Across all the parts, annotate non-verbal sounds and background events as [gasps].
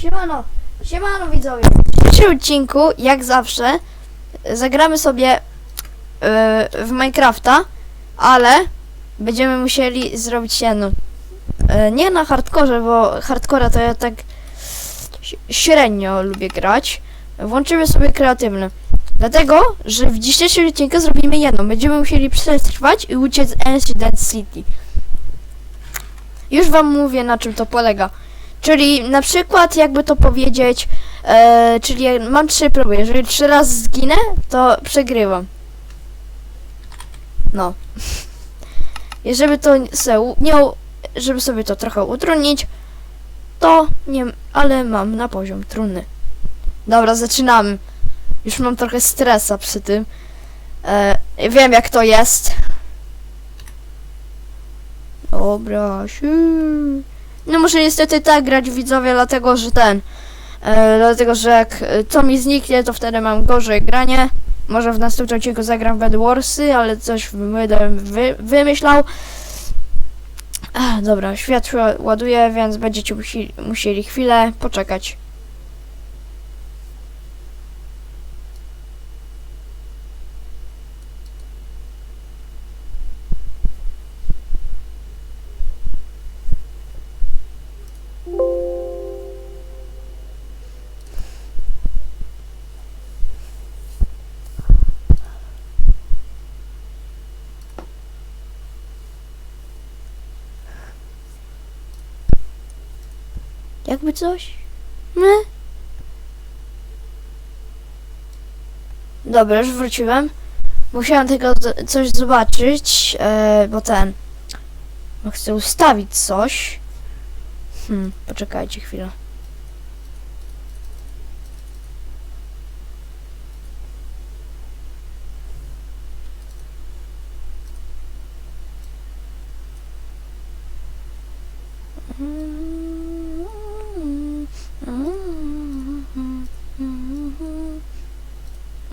Siemano, siemano widzowie. W dzisiejszym odcinku, jak zawsze, zagramy sobie yy, w Minecrafta, ale będziemy musieli zrobić jedno. Yy, nie na hardkorze, bo hardcora to ja tak średnio lubię grać. Włączymy sobie kreatywny. Dlatego, że w dzisiejszym odcinku zrobimy jedno. Będziemy musieli przetrwać i uciec z Ancient City. Już wam mówię, na czym to polega. Czyli na przykład, jakby to powiedzieć, e, czyli mam trzy próby. Jeżeli trzy razy zginę, to przegrywam. No. [laughs] I żeby to se, nie, żeby sobie to trochę utrudnić, to nie, ale mam na poziom trudny. Dobra, zaczynamy. Już mam trochę stresa przy tym. E, wiem jak to jest. Dobra, siu. No muszę niestety tak grać widzowie, dlatego że ten. E, dlatego, że jak e, to mi zniknie, to wtedy mam gorzej granie. Może w następnym odcinku zagram w Bed Warsy, ale coś będę wy, wymyślał. Ach, dobra, światło ładuje, więc będziecie musi, musieli chwilę poczekać. Jakby coś? My? Dobra, już wróciłem. Musiałem tylko coś zobaczyć, e, bo ten... Bo chcę ustawić coś. Hmm, poczekajcie chwilę.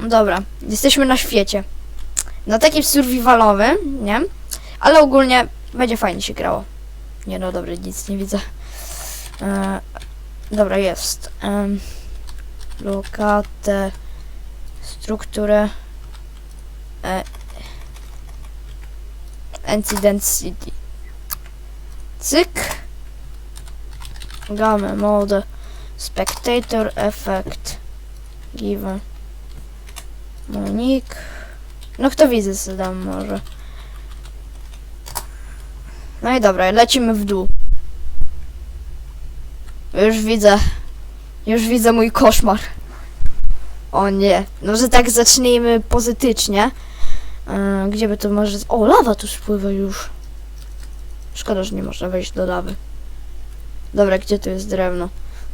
Dobra, jesteśmy na świecie. Na takim survivalowym, nie? Ale ogólnie będzie fajnie się grało. Nie no, dobra, nic nie widzę. E, dobra, jest. Um, lokatę, strukturę. E, Incident City. Cyk. Gamma mode. Spectator effect. Given. Monik. No kto widzę zadam może. No i dobra, lecimy w dół. Już widzę. Już widzę mój koszmar. O nie. No, że tak zacznijmy pozytycznie. Yy, gdzie by to może... O, lawa tu spływa już. Szkoda, że nie można wejść do lawy. Dobra, gdzie tu jest drewno?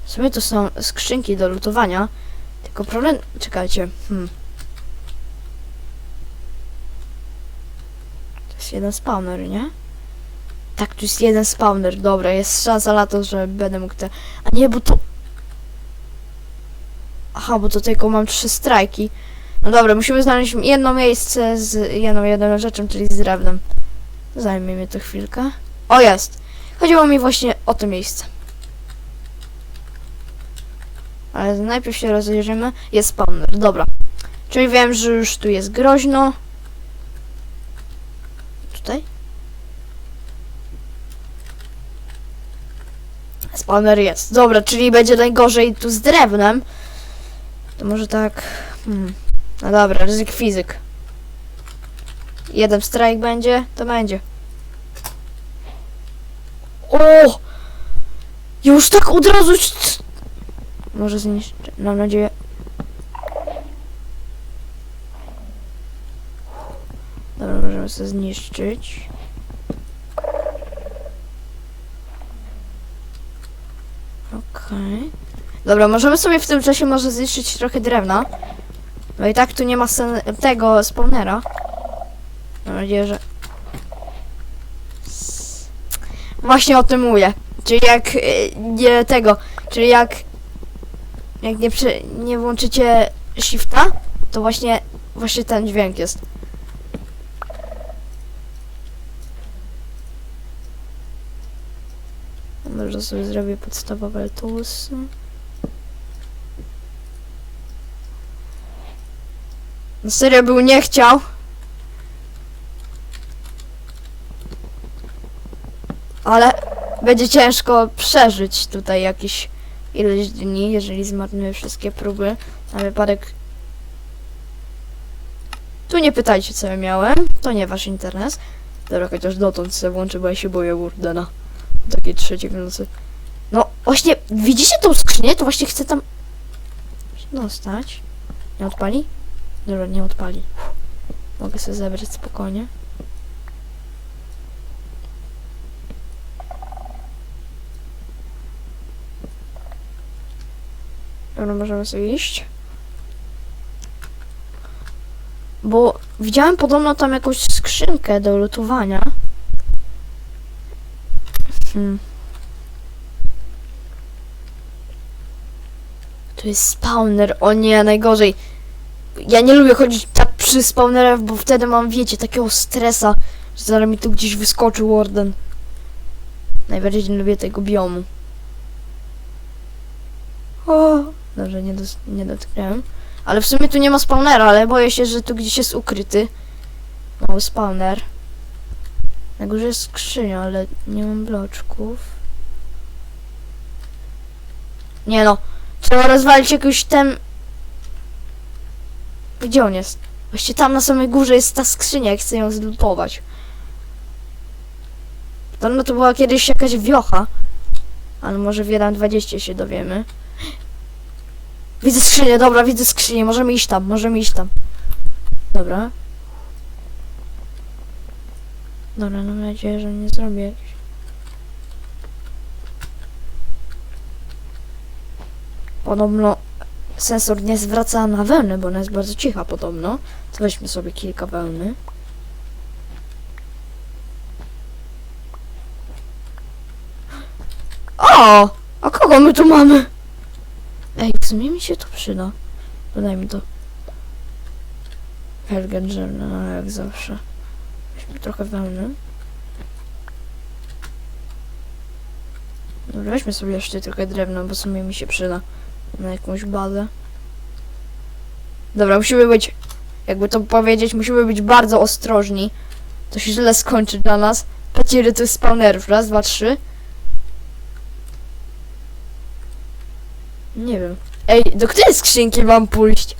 W sumie to są skrzynki do lutowania. Tylko problem... Czekajcie. Hmm. Jest jeden spawner, nie? Tak, tu jest jeden spawner. Dobra, jest szansa na to, że będę mógł te... A nie, bo to... Aha, bo to tylko mam trzy strajki. No dobra, musimy znaleźć jedno miejsce z jedną, jedną rzeczą, czyli z drewnem. Zajmie mi to chwilkę. O, jest! Chodziło mi właśnie o to miejsce. Ale najpierw się rozejrzymy. Jest spawner, dobra. Czyli wiem, że już tu jest groźno. Tutaj? Spawner jest. Dobra, czyli będzie najgorzej tu z drewnem. To może tak... Hmm. No dobra, ryzyk fizyk. Jeden strajk będzie, to będzie. O! Już tak od razu... Może zniszczę, mam nadzieję. Dobra, możemy zniszczyć. Okej. Dobra, możemy sobie w tym czasie może zniszczyć trochę drewna. No i tak tu nie ma tego spawnera. Mam nadzieję, że... Właśnie o tym mówię. Czyli jak y, nie tego, czyli jak jak nie, przy, nie włączycie shifta, to właśnie właśnie ten dźwięk jest. Dobrze, sobie zrobię podstawowe toolsy. No serio był nie chciał. Ale będzie ciężko przeżyć tutaj jakieś ileś dni, jeżeli zmarnuję wszystkie próby. Na wypadek... Tu nie pytajcie co ja miałem, to nie wasz internet. Dobra, chociaż dotąd sobie włączę, bo ja się boję Wurdena. No. Takie trzecie w nocy. No właśnie, widzicie tą skrzynię? To właśnie chcę tam dostać. Nie odpali? Dobra, nie odpali. Mogę sobie zebrać spokojnie. Dobra, możemy sobie iść. Bo widziałem podobno tam jakąś skrzynkę do lutowania. Hmm. To jest spawner, o nie, najgorzej. Ja nie lubię chodzić tak przy spawnerach, bo wtedy mam, wiecie, takiego stresa, że zaraz mi tu gdzieś wyskoczy Warden. Najbardziej nie lubię tego biomu. O, dobrze, nie, dos- nie dotknąłem. Ale w sumie tu nie ma spawnera, ale boję się, że tu gdzieś jest ukryty. Mały spawner. Na górze jest skrzynia, ale nie mam bloczków. Nie no, trzeba rozwalić jakoś ten... Gdzie on jest? Właściwie tam na samej górze jest ta skrzynia, jak chcę ją zlutować. To no to była kiedyś jakaś wiocha. Ale może w 1.20 się dowiemy. Widzę skrzynię, dobra, widzę skrzynię, możemy iść tam, możemy iść tam. Dobra. Dobra, mam nadzieję, że nie zrobię jakiś... Podobno sensor nie zwraca na wełnę, bo ona jest bardzo cicha podobno. To weźmy sobie kilka wełny. O! A kogo my tu mamy? Ej, w mi się to przyda. Dodaj mi to. Helgen no jak zawsze. Weźmy trochę wełny. Dobra, weźmy sobie jeszcze trochę drewna, bo w sumie mi się przyda. Na jakąś bazę. Dobra, musimy być, jakby to powiedzieć, musimy być bardzo ostrożni. To się źle skończy dla nas. Patrzcie, ile tu jest spawnerów. Raz, dwa, trzy. Nie wiem. Ej, do której skrzynki mam pójść?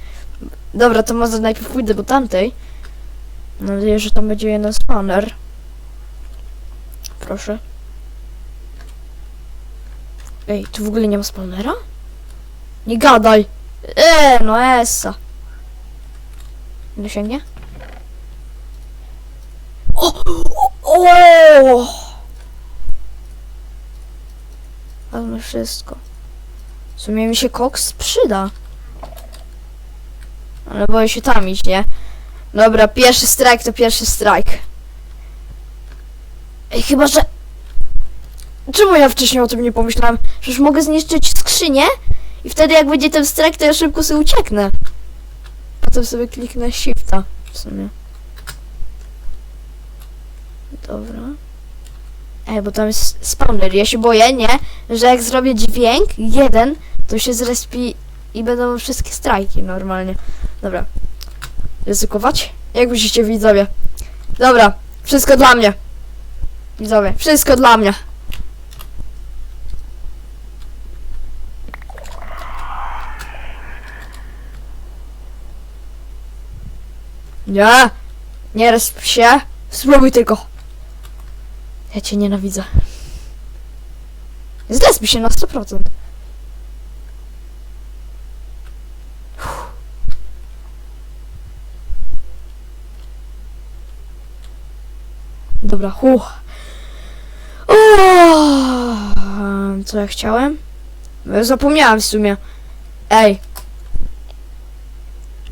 Dobra, to może najpierw pójdę do tamtej. Mam nadzieję, że tam będzie jeden spawner. Proszę. Ej, tu w ogóle nie ma spawnera? Nie gadaj! Eee, no essa. Dosięgnie? O! O! o! Wezmę wszystko. W sumie mi się koks przyda. Ale boję się tam iść, nie? Dobra, pierwszy strajk to pierwszy strajk. Ej, chyba że... Czemu ja wcześniej o tym nie pomyślałem? Przecież mogę zniszczyć skrzynię i wtedy jak będzie ten strajk, to ja szybko sobie ucieknę. Potem sobie kliknę shifta w sumie. Dobra. Ej, bo tam jest spawner. Ja się boję, nie? Że jak zrobię dźwięk, jeden, to się zrespi i będą wszystkie strajki normalnie. Dobra. Ryzykować? Jak myślicie widzowie? Dobra, wszystko dla mnie. Widzowie, wszystko dla mnie. Nie! Nie resp się! Spróbuj tylko! Ja cię nienawidzę. Zresp się na 100%. Dobra, hu. O, Co ja chciałem? Ja Zapomniałem w sumie. Ej.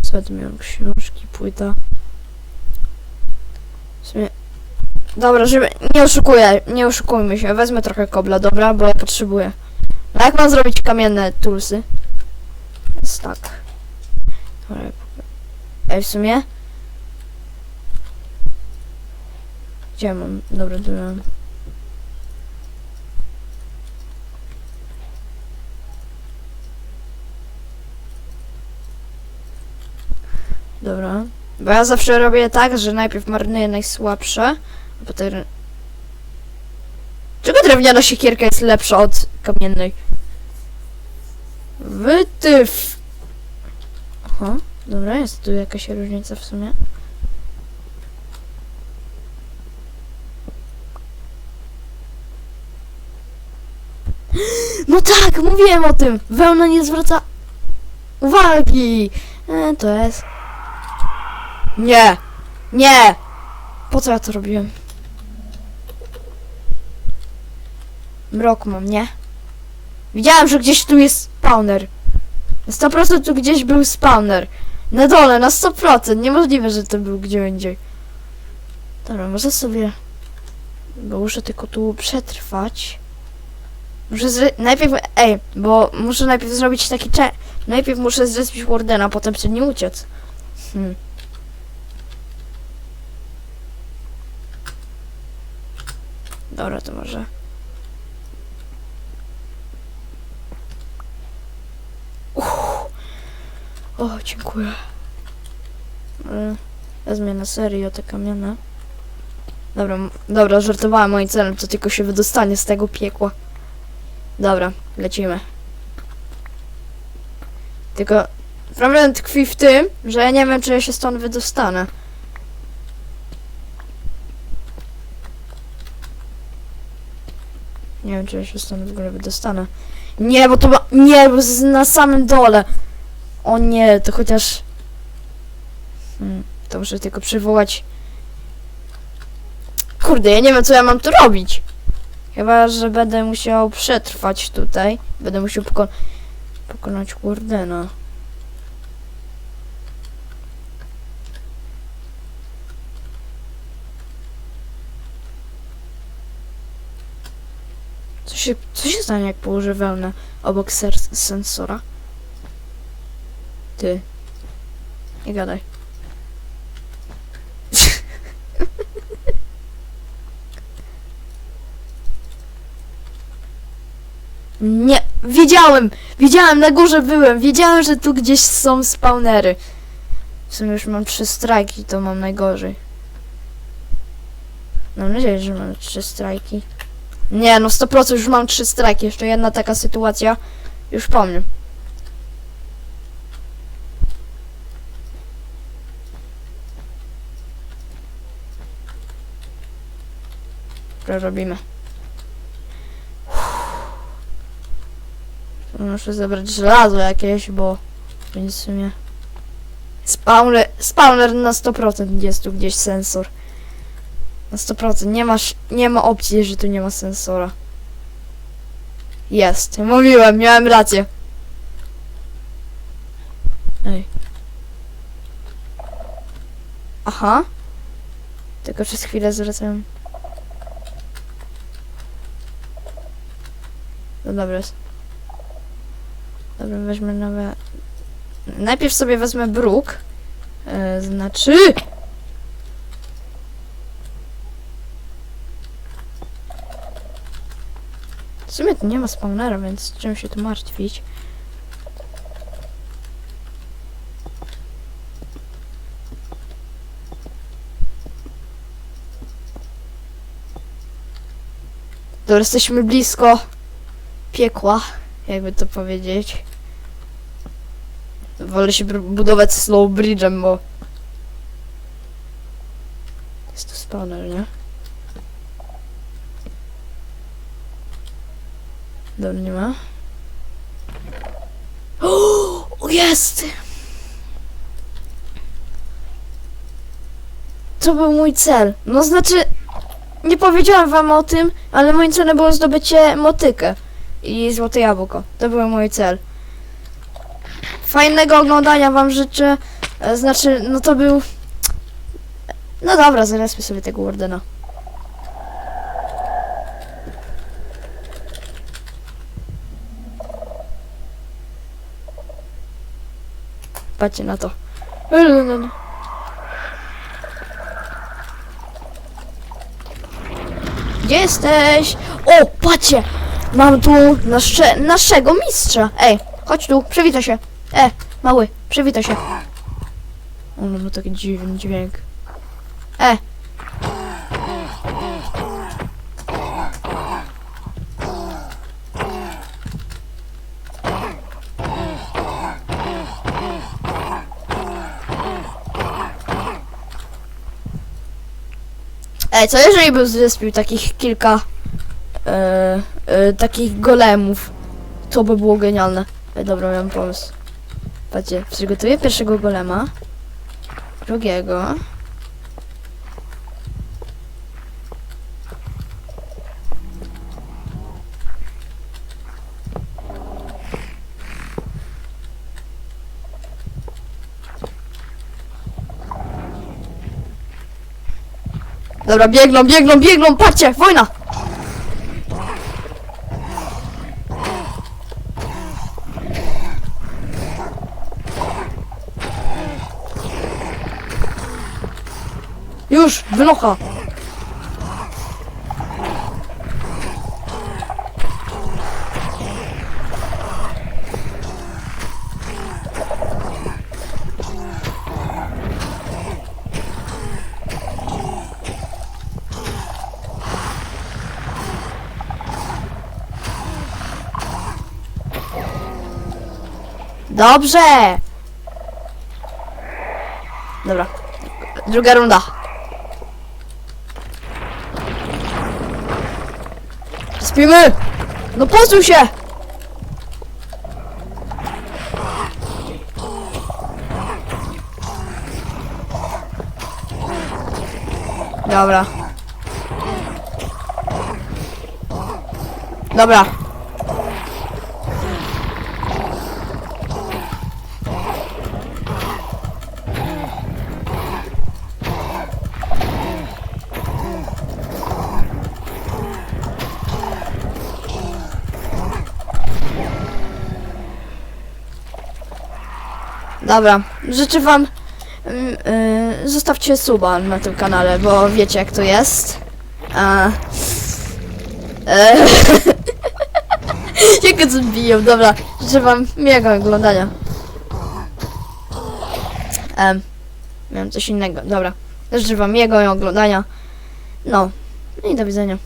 Co ja tu miałem? Książki, płyta. W sumie... Dobra, żeby... Nie oszukuję, nie oszukujmy się. Wezmę trochę kobla, dobra? Bo ja potrzebuję. No jak mam zrobić kamienne tulsy? Jest tak. Ej, w sumie... Gdzie mam? Dobra, tu mam. Dobra. Bo ja zawsze robię tak, że najpierw marynuję najsłabsze, a potem... Czego drewniana siekierka jest lepsza od kamiennej? Wytyw! Aha, dobra, jest tu jakaś różnica w sumie. No tak, mówiłem o tym! Wełna nie zwraca uwagi! E, to jest... Nie! Nie! Po co ja to robiłem? Mrok mam, nie? Widziałem, że gdzieś tu jest spawner. Na 100% tu gdzieś był spawner. Na dole, na 100%. Niemożliwe, że to był gdzie indziej. Dobra, może sobie... Bo muszę tylko tu przetrwać. Muszę zre... Najpierw... Ej, bo muszę najpierw zrobić taki cze... Najpierw muszę zrespić Wardena, potem przed nim uciec. Hmm. Dobra, to może... O, dziękuję. Ale Wezmę na serio te kamienne. Dobra, dobra, żartowałem moim celem, to tylko się wydostanie z tego piekła. Dobra, lecimy. Tylko problem tkwi w tym, że ja nie wiem, czy ja się stąd wydostanę. Nie wiem, czy ja się stąd w ogóle wydostanę. Nie, bo to ma... Nie, bo jest na samym dole. O nie, to chociaż... Hmm, to muszę tylko przywołać... Kurde, ja nie wiem, co ja mam tu robić. Chyba, że będę musiał przetrwać tutaj. Będę musiał poko pokonać Wardena. Co się, co się stanie, jak położę wełnę obok sensora? Ty. Nie gadaj. Nie, wiedziałem, wiedziałem, na górze byłem, wiedziałem, że tu gdzieś są spawnery. W sumie już mam trzy strajki, to mam najgorzej. Mam nadzieję, że mam trzy strajki. Nie, no 100% już mam trzy strajki, jeszcze jedna taka sytuacja, już po mnie. Dobra, Muszę zebrać żelazo jakieś, bo w sumie... Spawner, spawner na 100% jest tu gdzieś sensor. Na 100%. Nie masz, nie ma opcji, że tu nie ma sensora. Jest. Mówiłem, miałem rację. Ej. Aha. Tylko przez chwilę zwracam. No dobra jest. Dobra, weźmy nowe... Najpierw sobie wezmę bruk. E, znaczy... W sumie tu nie ma spawnera, więc czym się tu martwić. Dobra, jesteśmy blisko piekła, jakby to powiedzieć. Wolę się budować slow bridge'em, bo... Jest tu spawner, nie? Dobra, nie ma. [gasps] O, jest! To był mój cel. No znaczy, nie powiedziałam wam o tym, ale moim celem było zdobycie motykę i złote jabłko. To był mój cel. Fajnego oglądania wam życzę. E, Znaczy, no to był... No dobra, zarazmy sobie tego Wardena. Patrzcie na to. Gdzie jesteś? O, patrzcie! Mam tu nasze, naszego mistrza. Ej, chodź tu, przywitaj się. E, mały, przywitaj się. On ma taki dziwny dźwięk. E! Ej, co jeżeli by zrespił takich kilka e, e, takich golemów? To by było genialne. Ej, dobra, miałem pomysł. Patrzcie, przygotuję pierwszego golema. Drugiego. Dobra, biegną, biegną, biegną, patrzcie, wojna! Już, wynocha! Dobrze! Dobra. Druga runda. Spimy! No posuń się! Dobra. Dobra. Dobra, życzę wam. mm, y, zostawcie suba na tym kanale, bo wiecie jak to jest. A, e, [laughs] jak go zbiją, dobra. Życzę wam miłego oglądania. Em, miałem coś innego, dobra. Życzę wam miłego oglądania. No, i do widzenia.